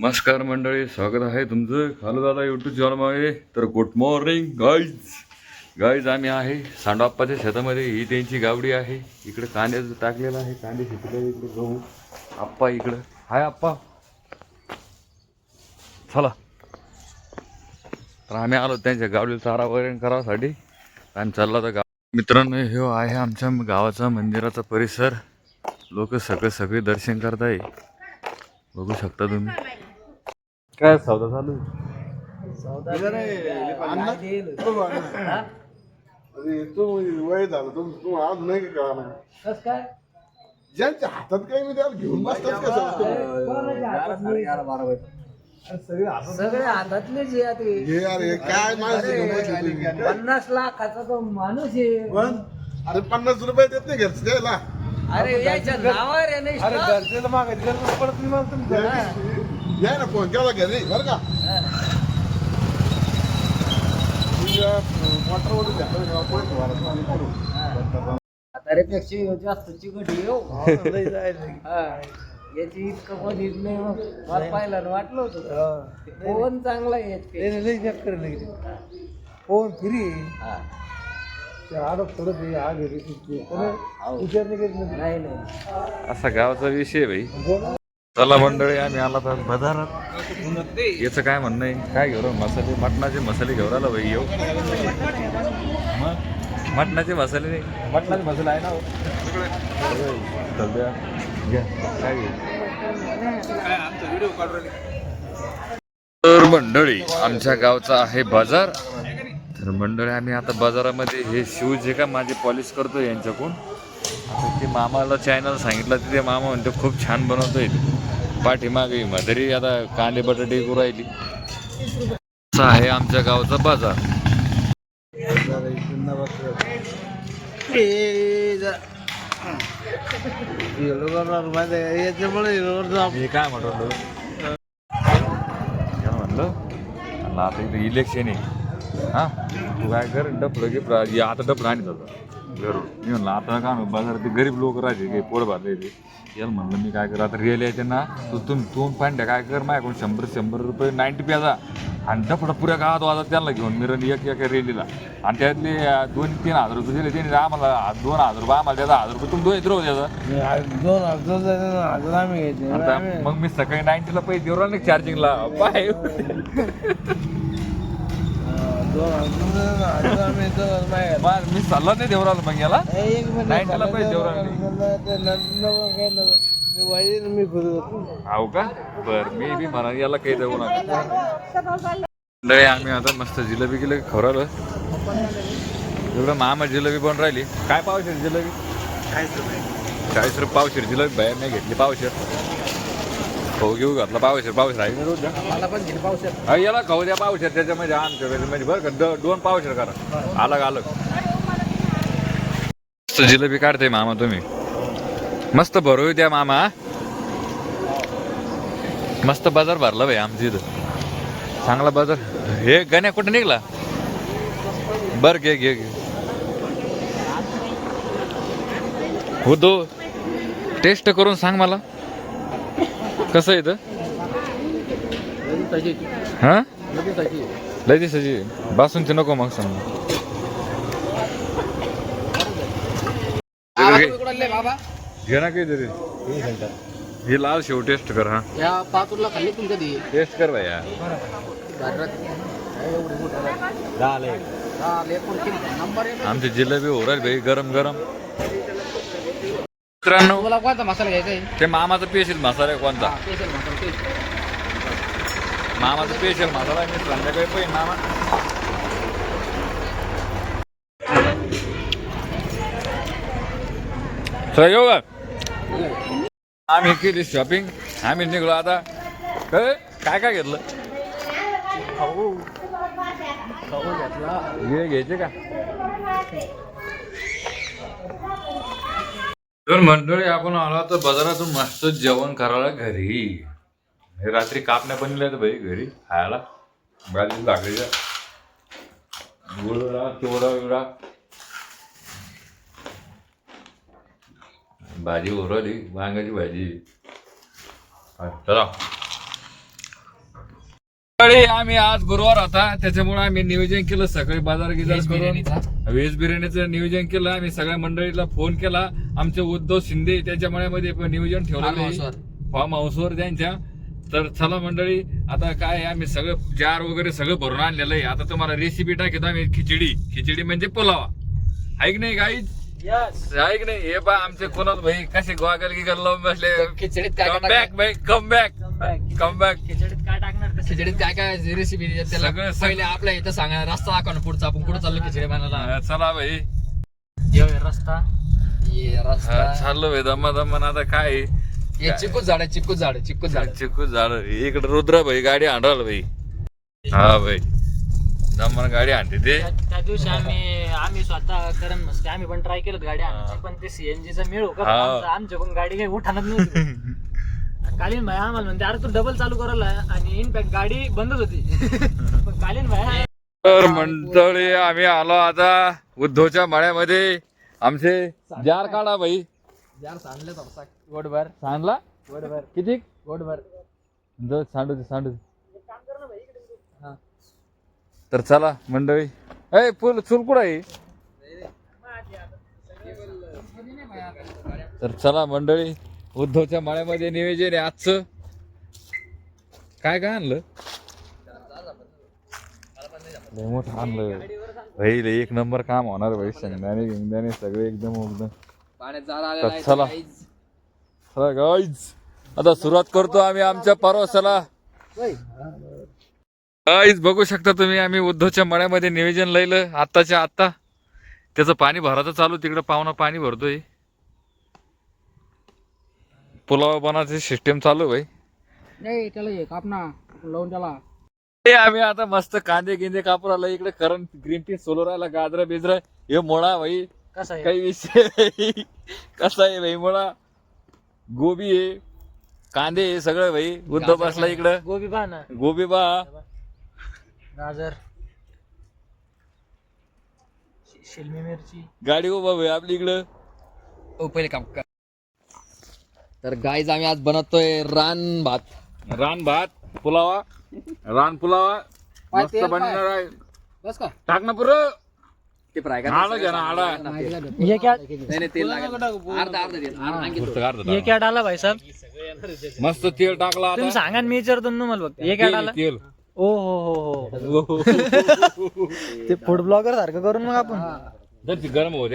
नमस्कार मंडळी स्वागत आहे तुमचं खालू दादा यूट्यूब चॅनलमध्ये तर गुड मॉर्निंग गाईज गाईज आम्ही आहे सांडाप्पाच्या शेतामध्ये. ही त्यांची गावडी आहे. इकडे कांद्याचं टाकलेलं आहे. कांदे शेतीला इकडे गहू आप्पा इकडं. हाय आप्पा. चला. तर आम्ही आलो त्यांच्या गावडीला चारा वगैरे करावासाठी आणि चालला तर गाव मित्रांनो हे आहे आमच्या गावाचा मंदिराचा परिसर. लोक सगळे सगळे दर्शन करताय. बघू शकता तुम्ही. काय सौदा चालू अरे तो वय झालं तुम तू आज नाही का कळा नाही कस काय? ज्यांच्या हातात काही मी त्याला घेऊन बसतात कसं सगळे हातातलेच आहे आता हे. हे अरे काय माणसं घेऊन बसली तुम्ही? पन्नास लाखाचा तो माणूस आहे. पण अरे पन्नास रुपये देत नाही घरचं द्यायला. अरे याच्या नावावर आहे नाही या ना फोन केला घरी बरं का द्या पाणी करू. म्हाताऱ्यापेक्षा जास्त चिकट हो. हा. याची इतकं मधीच नाही मग मला पाहिलं ना वाटलं होतं. फोन चांगला आहे फ्री हा. हो. विचार नाही करीत. नाही. नाही. नाही असा गावाचा विषय आहे भाई. चला मंडळी आम्ही आला तर बाजारात. याचं काय म्हणणं आहे? काय घेऊ मसाले मटणाचे मसाले घेऊन आला भाई येऊ. मटणाचे मसाले नाही. मटणाचे मसाले आहे ना हो. सध्या घ्या. काय घेऊ? तर मंडळी आमच्या गावचा आहे बाजार. तर मंडळी आम्ही आता बाजारामध्ये हे शूज जे का माझे पॉलिश करतो यांच्याकडून. ते मामाला चॅनल सांगितलं तिथे ते मामा म्हणतो खूप छान बनवतोय. पाठीमागे मधरी आता कांदे बटाटे करू राहिली. असं आहे आमच्या गावचा बाजार. मी काय म्हणतो काय म्हणलं? आता इथं इलेक्शन आहे. हा? तू काय कर डफलं या आता डफलं आणि जातं. घरून. मी म्हणलं आता काय बाजारात ते गरीब लोक राहायचे काही पोर भरले ते याला म्हणलं मी काय कर? आता रिअल यायचे ना तू तुम तू पांड्या काय कर माझ्याकडून? शंभर शंभर रुपये नाईन्टी प्याजा आणि डफडा पुऱ्या गावात वाजत त्यांना घेऊन मिरण एक एक रेलीला आणि त्यातले दोन तीन हजार रुपये दिले. त्यांनी आम्हाला दोन हजार रुपये आम्हाला त्याचा हजार रुपये. तुम्ही दोन येतो त्याचा दोन हजार हजार आम्ही घ्यायचे आता मग मी सकाळी नाईन्टीला पैसे देऊ राहिले चार्जिंगला पाय मग मी सल्ला नाही देऊ राहिलो मग याला? एक मिनिट नाईन्टीला पैसे देऊ राहिले मी हाव का? बर मी बी म्हणा याला काही देऊ नका. आम्ही आता मस्त जिलेबी गेले खवरालं. एवढं मामा जिलेबी बनवून राहिली. काय पावशेर जिलेबी? चाळीस रुपये पावशेर जिलेबी बाहेर नाही घेतली पावशेर. खाऊ घेऊ घातला पावशेर पावशेर आहे रोज. मला पण पावसात हा, याला खाऊ द्या पावशेर त्याच्यामध्ये आमच्या म्हणजे बरं का द- दोन पावशेर करा अलग अलग मस्त जिलेबी काढते मामा तुम्ही मस्त भरू द्या मामा मस्त बाजार भरला भाई आमच्या इथं चांगला बाजार हे गण्या कुठं निघला बर घे घे घे हो दो टेस्ट करून सांग मला कसं इथं? हा? लय दिसाची बासूनची नको मग सांग. बाबा. घे ना काही तरी हे लाल शेव टेस्ट कर हा. या पातूरला खाल्ली तुम कधी? टेस्ट कर नंबर आमची जिलेबी हो राहील भाई गरम गरम मित्रांनो तुम्हाला कोणता मसाला घ्यायचा आहे? ते मामाचा स्पेशल मसाला आहे कोणता? स्पेशल मसाला स्पेशल मामाचा स्पेशल मसाला आहे मी संध्याकाळी पाहिजे मामा? येऊ का? आम्ही केली शॉपिंग आम्ही निघलो आता. काय काय काय घेतलं? खाऊ घेतला. हे घ्यायचे का? तर मंडळी आपण आलो तर बाजारातून मस्त जेवण करायला घरी. रात्री कापण्या पण तर भाई घरी खायला. भाजी भाकरीच्या गुळा चिवडा विवडा भाजी उरवली वांग्याची भाजी. चला. सकाळी आम्ही आज गुरुवार होता त्याच्यामुळे आम्ही नियोजन केलं सकाळी बाजार गिजार करून व्हेज बिर्याणीचं नियोजन केलं आम्ही सगळ्या मंडळीला फोन केला. आमचे उद्धव शिंदे त्यांच्या मळ्यामध्ये नियोजन ठेवलं फार्म हाऊसवर त्यांच्या. तर चला मंडळी आता काय आम्ही सगळं जार वगैरे सगळं भरून आणलेलं आहे. आता तुम्हाला रेसिपी टाकतो आम्ही खिचडी. खिचडी म्हणजे पुलावा. ऐक नाही गाईच ऐक नाही? हे पा आमचे कोणाल भाई कसे गोगल गिगल लावून बसले. खिचडीत कम बॅक भाई कम बॅक कम बॅक खिचडीत काय टाकणार? खिचडीत काय काय रेसिपी त्याला सगळं- पहिले आपल्या इथं सांगा रस्ता दाखवा पुढचा. आपण कुठं चाललो खिचडी बनायला? चला भाई रस्ता. ये रस्ता. चाललो भाई दमा दमन आता काय? आहे? हे चिकू झाड आहे चिकू झाड चिकू झाड. चिकू झाड? इकडे रुद्र भाई गाडी आणल भाई हा भाई दमन गाडी आणते ते. त्या दिवशी आम्ही आम्ही स्वतः करण मस्ती. आम्ही पण ट्राय केलं गाडी आणायची पण ते सीएनजीचा मेळ हो का? हा. आमचं- आमच्याकडून गाडी काही उठानच नव्हती. कालीन भाई आम्हाला म्हणते अरे तू डबल चालू करायला आणि इनफॅक्ट गाडी बंदच होती. पण कालीन भाई तर मंडळी आम्ही आलो आता उद्धवच्या मळ्यामध्ये. आमचे जार काढा भाई. जार सांडले गोडभर. सांडला? गोडभर. किती गोडभर. जाऊ, सांडू दे सांडू दे. तर चला मंडळी. ए फुल चुल कुठं आहे? तर चला मंडळी. उद्धवच्या माळ्यामध्ये नियोजन आहे आजचं. काय काय आणलं? लय मोठं आणलं. भाई लय एक नंबर काम होणार भाई. शेंगदाणे गिंगदाणे सगळे एकदम एकदम चला. गाईज आता सुरुवात करतो आम्ही आमच्या परवासाला. गाईज बघू शकता तुम्ही आम्ही उद्धवच्या मळ्यामध्ये नियोजन लिहिलं आत्ताच्या आत्ता. त्याचं पाणी भरायचं चालू तिकडं पाहुणा पाणी भरतोय. पुलाव बनायची सिस्टीम चालू भाई. नाही त्याला ये कापना लावून त्याला. आम्ही आता मस्त कांदे गिंदे कापूर आला. इकडे करण ग्रीन टी सोलो राहिला गाजर बिजर. हे मोळा भाई. कसं आहे? काही विषय नाही. कसा आहे भाई मुळा? गोबी आहे कांदे आहे सगळं भाई. उद्धव बसला इकडं. गोबी पहा ना. गोबी बा. गाजर. शि- शिलमी मिरची. गाडी उभा भाई आपली इकडं. हो पहिले काम कर. तर गाईज आम्ही आज बनवतोय रान भात. रान भात पुलावा. रान पुलावा. मस्त तेल बनणार आहे. बस का? टाक ना पुरं. ते फ्राय आडा घ्या ना ये क्या नाही नाही तेल लागेल. अर्धा अर्धा तेल. अर्धा आणखी थोडं. पुढचं काढतो ये क्या डाला भाई साहब? मस्त तेल टाकला तुम्ही आता. सांगा ना, मी विचारतो ना तुम्हाला फक्त ये क्या डाला? तेल. ओ हो हो हो. ते फूड ब्लॉगर सारखं करून मग आपण. जरशी गरम होऊ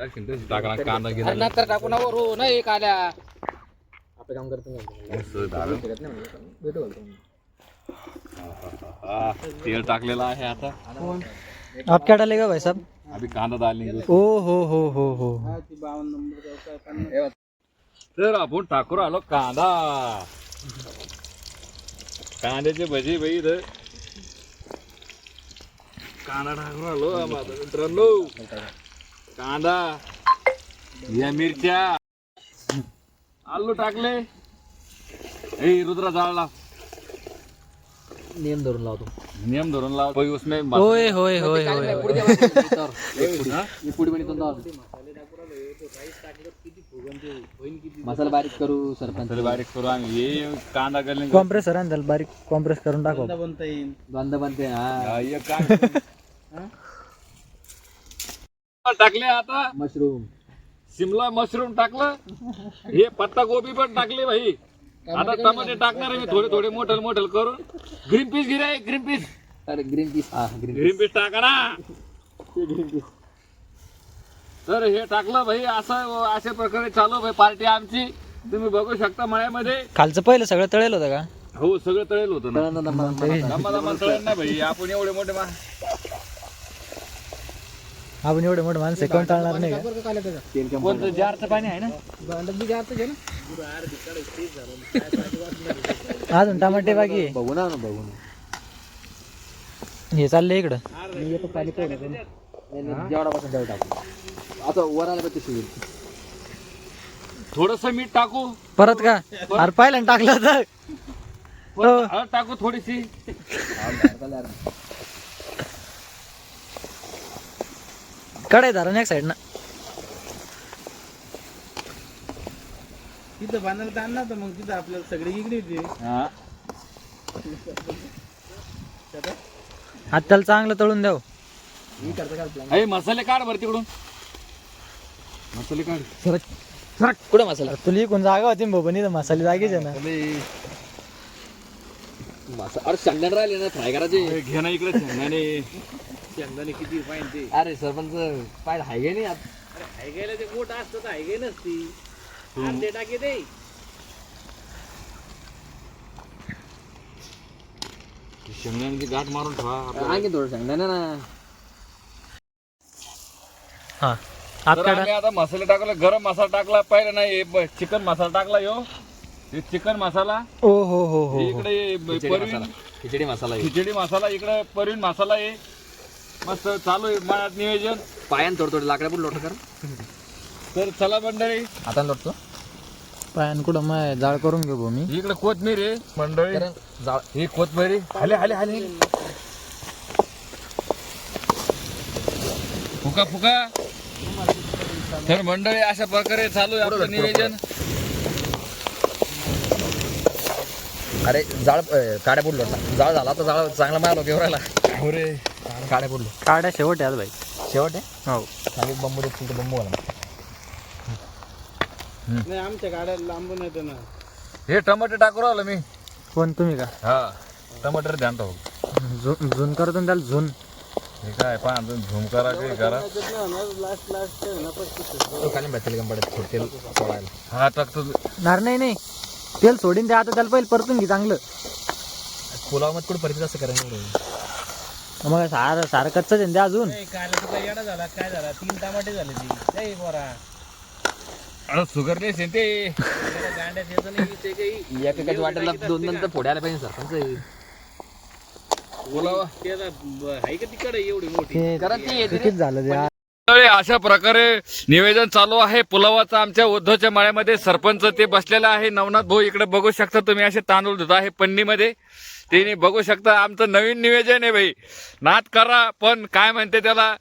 द्या जरशी तशी टाकला कांदा अरे गिंदा नंतर टाकू ना वरू नाही काल्या. आपलं काम करतो मस्त झालं. हा, तेल टाकलेलं आहे आता. आप क्या डालेगा भाई साहब? अभी कांदा डालने ओ हो हो हो हो. तर आपण टाकून आलो कांदा. कांद्याचे भजी बाई इथं. कांदा टाकून आलो. माझा मित्रांनो. कांदा या मिरच्या. आलू टाकले. ए रुद्रा जाळला. नियम धरून लावतो. नियम धरून लाव. कोई उसमें मस- होय होय होय होय पुढे द्या माझ्या इथं. एक पुडी. मी पुडी बनितो ना. मसाला बारीक करू सरपंच. मसाले बारीक करू आम्ही हे कांदा ना त्याला बारीक कॉम्प्रेस करून टाकू. बंद बनते हा? टाकले आता. मशरूम. शिमला मशरूम टाकलं. हे पत्ता गोबी पण टाकले भाई. आता टमाटे टाकणार आहे मी थोडे थोडे मोठे मोठे करून. ग्रीन पीस गिराय ग्रीन पीस अरे ग्रीन पीस हा ग्रीन ग्रीन पीस टाका ना. तर हे टाकलं भाई असं अशा प्रकारे चालू भाई पार्टी आमची. तुम्ही बघू शकता मळ्यामध्ये. खालचं पहिलं सगळं तळेल होतं का? हो सगळं तळेल होतं ना. तळेल ना भाई आपण एवढे मोठे मा आपण एवढे मोठे माणसं कोण टाळणार नाही का? कोणतं जारचं पाणी आहे ना? अजून टमाटे बाकी आहे. बघू ना बघू ना. हे चाललंय इकडं. जेवढा पासून जेवढा टाकू. आता वर आलं पाहिजे शिवेल. थोडस मीठ टाकू. परत का? अरे पाहिलं ना टाकलं तर. परत हळद टाकू थोडीशी. कडाई धरण एक साईड ना तिथं बांधायला ताण नव्हतं मग तिथं आपल्याला सगळी इकडे होती हा त्याला चांगलं तळून द्याव अरे मसाले काढ बरं तिकडून मसाले काढ सरक सरक कुठं मसाला तुला इकून जागा होती ना भाऊ इथं मसाले जागेच आहे ना मसाला अरे शेंगदाणे राहिले ना फ्राय करायचे घे ना इकडे शेंगदाणे शेंगदाणे किती पाहिजे अरे सरपंच पाय हाय गे नाही आत. हायगेला ते मोठं असतं तर हायगे नसती. अर्धे टाके दे. शेंगदाण्याची गाठ मारून ठेवा. आपल्याला. आणखी थोडं शेंगदाणे ना. हा. तर आम्ही आता मसाले टाकला गरम मसाला टाकला पाहिलं नाही चिकन मसाला टाकला यो. हे चिकन मसाला. ओ हो हो हो हे. इकडे खिचडी परवीन मसाला. खिचडी मसाला आहे. खिचडी मसाला इकडे परवीन मसाला आहे. मस्त चालू आहे मळ्यात नियोजन. पायान थोडं थोडं लाकडा पण लोट कर. तर चला मंडळी. आता लोटतो. पायान कुठं मग जाळ करून घेऊ भाऊ मी. इकडे कोथमीर आहे मंडळी. जाळ ही कोथमिरी हाले हाले हाले फुका फुका. तर मंडळी अशा प्रकारे चालू आहे आपलं नियोजन. अरे जाळ काड्या पुढलो जाळ झाला तर जाळ चांगला माया लोक राहिला. अरे. काड्या पुढलो काड्या शेवट आहे आज भाई शेवट आहे? हो. सांगित बंबू देत तुमचं बंबू आला नाही आमच्या गाड्या लांबून येतं ना. हे टमाटे टाकू राहिलो मी. कोण तुम्ही का? हा टमाटर ध्यान ठेव. झुन झुन करतो ना त्याला झुन. हे काय पहा झूम करा काही करा. लास्ट लास्ट तो खाली भेटेल थोडं तेल सोडायला. हा टाकतो नार नाही नाही. तेल सोडीन ते आता त्याला पहिले परतून घे चांगलं. पुलावमध्ये कुठं परिचित असं करायला मग सार सारं कच्चच आहे ना अजून? काय येडा झाला काय झाला? तीन टमाटे झाले ती. बरा अरे नाही काही वाटेला दोन नंतर फोडे आले पाहिजे सरपंच. बोलावा. ते आता ब- आहे का तिकडे एवढी मोठी? ते कारण ती येते चुकीच झालं ते मंडळी, अशा प्रकारे निवेदन चालू आहे. पुलावाचं आमच्या उद्धवच्या माळ्यामध्ये सरपंच ते बसलेला आहे. नवनाथ भाऊ इकडे बघू शकता तुम्ही असे तांदूळ धुत आहे पन्नीमध्ये. ते बघू शकता आमचं नवीन नियोजन आहे भाई. नाद करा पण काय म्हणते त्याला?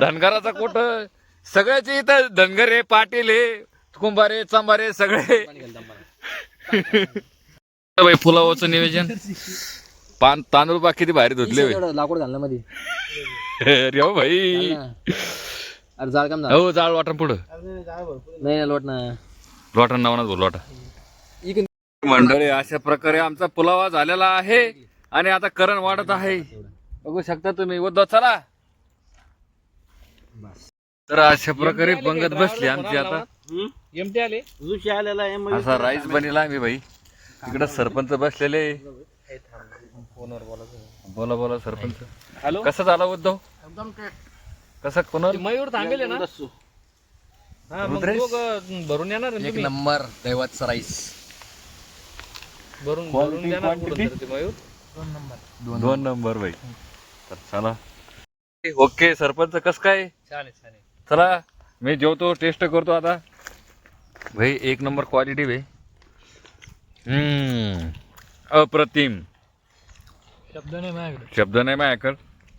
धनगराचा. कुठं? सगळ्याचे इथं धनगर आहे पाटील आहे कुंभारे चंबारे सगळे. भाई पुलावाचं नियोजन पान तांदूळ बा किती भारी धुतले भाई. लाकूड घालणं मध्ये अरे हो भाई अरे जाळ काम हो जाळ वाटण पुढं. नाही नाही लोट ना. लोटा नावानात बोल लोटा मंडळी अशा प्रकारे आमचा पुलावा झालेला आहे आणि आता करण वाढत आहे. बघू शकता तुम्ही. उद्धव चला. तर अशा प्रकारे पंगत बसली आमची आता. एमटे आले? जुशी आलेला आहे मग असा राईस बनेला आम्ही भाई. इकडे सरपंच बसलेले. बोला बोला सरपंच. हॅलो? कसं झाला उद्धव? कसं कोणाला? मयूर थांबेल ना? हा रुद्रेश? भरून येणार ना एक तुम्ही? नंबर दैवतचा राईस. भरून भरून देणार पुढं तर ते मयूर. दोन नंबर. भाई. तर चला. ओके सरपंच कस काय? छान आहे छान आहे. चला. मी जेवतो टेस्ट करतो आता. भाई एक नंबर क्वालिटी भाई. हम्म. अप्रतिम. शब्द नाही माझ्याकडे. शब्द नाही माझ्याकडं.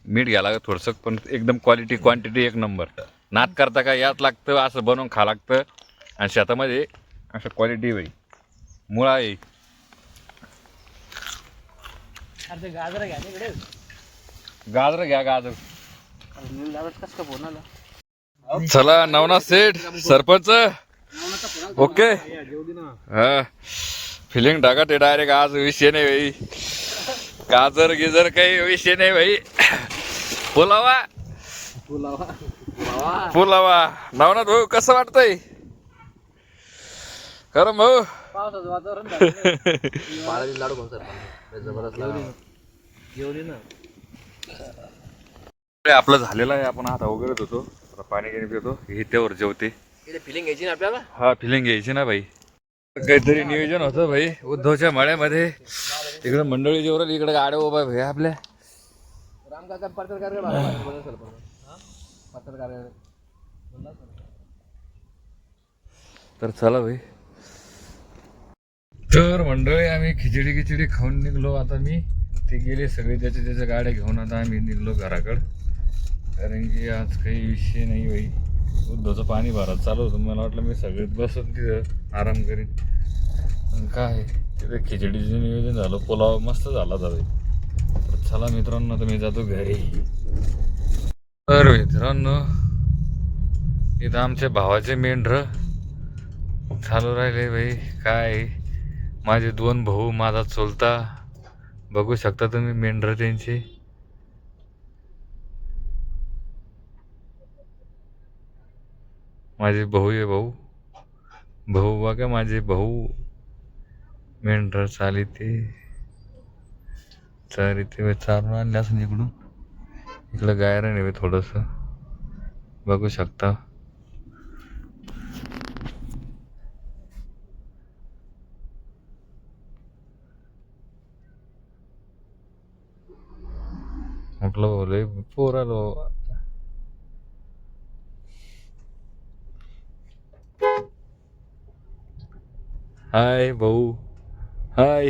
मीठ घ्यायला लागत थोडंसं पण एकदम क्वालिटी क्वांटिटी एक नंबर. नाद करता का? यात लागतं असं बनवून खा लागतं. आणि शेतामध्ये असं क्वालिटी भाई. मुळा आहे. अरे ते गाजर घ्या तिकडे गाजर घ्या गाजर. कस का फोन आला चला नवनाथ सेठ सरपंच. ओके. हा. फिलिंग टाका ते डायरेक्ट आज विषय नाही भाई गाजर गिजर काही विषय नाही भाई पुलावा. पुलावा. नवनाथ भाऊ कसं वाटतंय? खरं भाऊ? पावसाचं वातावरण लाडू आपलं झालेलं आहे आपण हात वगैरे होतो. आता पाणी गिणी पितो. हे त्यावर जेवते. फिलिंग घ्यायची ना आपल्याला? हा फिलिंग घ्यायची ना भाई काहीतरी नियोजन होतं भाई उद्धवच्या मळ्यामध्ये. इकडे मंडळी जेवढं इकडे गाड्या उभा आहे भाई आपल्या पत्रकार तर चला भाई तर मंडळी आम्ही खिचडी खिचडी खाऊन निघलो. आता मी ते गेले सगळे त्याच्या त्याच्या गाड्या घेऊन आता आम्ही निघलो घराकडं. कारण की आज काही विषय नाही भाई उद्धवचं पाणी भरत चालू होतं. मला वाटलं मी सगळेच बसून तिथं आराम करीन. काय तिथे खिचडीचं नियोजन झालं. पुलाव मस्त झाला होता भाई तर चला मित्रांनो तर मी जातो घरी. तर मित्रांनो इथं आमच्या भावाचे मेंढर चालू राहिले भाई काय? माझे दोन भाऊ माझा चोलता. बघू शकता तुम्ही मेंढर त्यांचे. माझे भाऊ आहे भाऊ. भाऊ बघा माझे भाऊ. मेंढर चाली ते तर इथे चालून आणले असं इकडून. इकडं गायर आहे थोडंसं. बघू शकता. म्हटलं बोले पोर आलो हाय भाऊ हाय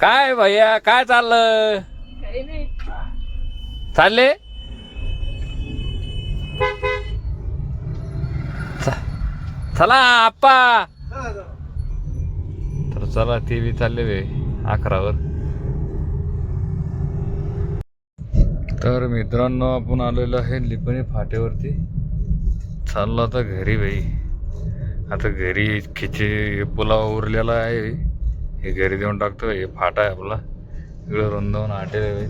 काय भैया काय चाललं? चालले? चला आप्पा. तर चला ते बी चालले वे अकरावर. तर मित्रांनो आपण आलेलो आहे लिपणी फाट्यावरती. चाललो आता घरी बाई. आता घरी खिचे पुलाव उरलेला आहे. हे घरी देऊन टाकतो हे फाटा आहे आपला. इकडं रुंदावून आटेल आहे बाई.